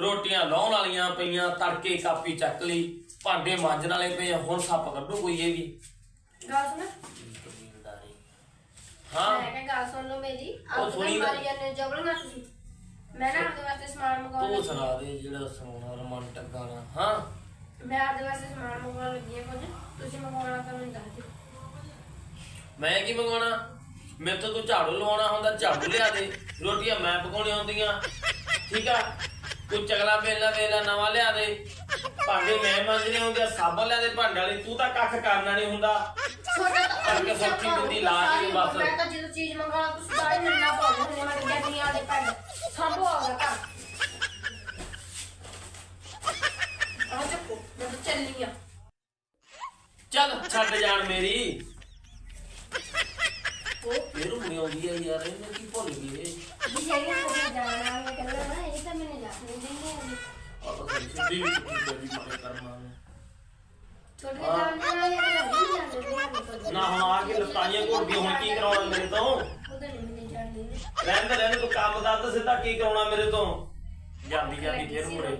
ਰੋਟੀਆਂ ਲਾਉਣ ਵਾਲੀਆਂ ਪਈਆਂ ਤੜਕੇ ਕਾਪੀ ਚੱਕ ਲਈ ਭਾਂਡੇ ਮਾਂਜਣ ਵਾਲੇ ਪਏ ਆ, ਹੁਣ ਸੱਪ ਕੱਢੂ ਕੋਈ ਇਹ ਵੀ। ਗੱਲ ਸੁਣ। ਹਾਂ। ਮੈਂ ਕਿਹਾ ਗੱਲ ਸੁਣ ਲਓ ਮੇਰੀ ਉਹ ਆਪ ਸੁਣੀ ਤਾਂ ਤਾਂ- ਮਾਰੀ ਜਾਂਦੇ ਜਬਰ ਨਾ ਤੁਸੀਂ। ਮੈਂ ਨਾ ਆਪਦੇ ਵਾਸਤੇ ਸਮਾਨ ਮੰਗਵਾਉਣ ਤੂੰ ਲੱਗੀ ਸੁਣਾ ਦੇ ਜਿਹੜਾ ਸੋਨਾ ਰੋਮਾਂਟਿਕ ਗਾਣਾ ਹਾਂ। ਮੈਂ ਆਪਦੇ ਵਾਸਤੇ ਸਮਾਨ ਮੰਗਵਾਉਣ ਲੱਗੀ ਹਾਂ ਕੁਝ ਤੁਸੀਂ ਮੰਗਵਾਉਣਾ ਤਾਂ ਮੈਨੂੰ ਦੱਸ ਦਿਓ। ਮੈਂ ਕੀ ਮੰਗਵਾਉਣਾ? ਮੇਰੇ ਤੋਂ ਤੂੰ ਝਾੜੂ ਲਵਾਉਣਾ ਹੁੰਦਾ ਝਾੜੂ ਲਿਆ ਦੇ। ਰੋਟੀਆਂ ਮੈਂ ਪਕਾਉਣੀਆਂ ਹੁੰਦੀਆਂ। ਠੀਕ ਆ? ਤੂੰ ਚਗਲਾ ਵੇਲਾ ਵੇਲਾ ਨਵਾਂ ਲਿਆ ਦੇ। ਭਾਂਡੇ ਮੈਂ ਮਾਂਜਣੇ ਹੁੰਦੇ ਆ ਸਾਬਣ ਲਿਆ ਦੇ ਭਾਂਡੇ ਵਾਲੀ ਤੂੰ ਤਾਂ ਕੱਖ ਕਰਨਾ ਨਹੀਂ ਹੁੰਦਾ। ਛੋਟਾ ਤਾਂ ਸਬਜ਼ੀ ਬਿੰਦੀ ਲਾ ਕੇ ਬਸ। ਮੈਂ ਤਾਂ ਜਦੋਂ ਚੀਜ਼ ਮੰਗਾਉਣਾ ਤੁਸੀਂ ਸਾਰੇ ਨਾਲ ਪਾਉਂਦੇ ਹੁੰਦੇ ਮੈਂ ਕਿਹਾ ਦੁਨੀਆ ਦੇ ਪੈਡ ਸੰਭੋ ਆ ਗਿਆ ਘਰ। ਆ ਚੱਕੋ ਮੈਂ ਤਾਂ ਚੱਲੀ ਆ ਚੱਲ ਛੱਡ ਜਾਣ ਮੇਰੀ। ਉਹ ਫਿਰ ਹੁਣੇ ਆਉਂਦੀ ਆ ਯਾਰ ਇਹਨੂੰ ਕੀ ਭੁੱਲ ਗਈ ਇਹ ਜਿਹੜੀਆਂ ਕੋਈ ਜਾਣਾ ਕਹਿੰਦਾ ਤਾਂ ਸਾਡੀ ਸਿੱਧੀ ਵੀ ਕੁੱਤੀ ਦੀ ਮਾਰੇ ਕਰਮਾਂ ਨੂੰ ਛੋਟੇ ਜਾਣਦੇ ਨਾਲ ਇਹ ਜਾਂਦੇ ਨਾ ਹੁਣ ਆ ਕੇ ਲਤਾਈਆਂ ਘੁੱਟਦੀ ਹੁਣ ਕੀ ਕਰਾਉਣਾ ਮੇਰੇ ਤੋਂ? ਉਹਦਾ ਨਹੀਂ ਮੈਨੂੰ ਜਾਣ ਦਿੰਦੇ ਰਹਿੰਦੇ ਰਹਿੰਦੇ ਤੂੰ ਕੰਮ ਦੱਸ ਸਿੱਧਾ ਕੀ ਕਰਾਉਣਾ ਮੇਰੇ ਤੋਂ? ਜਾਂਦੀ ਜਾਂਦੀ, ਫਿਰ ਮੁੜੇ।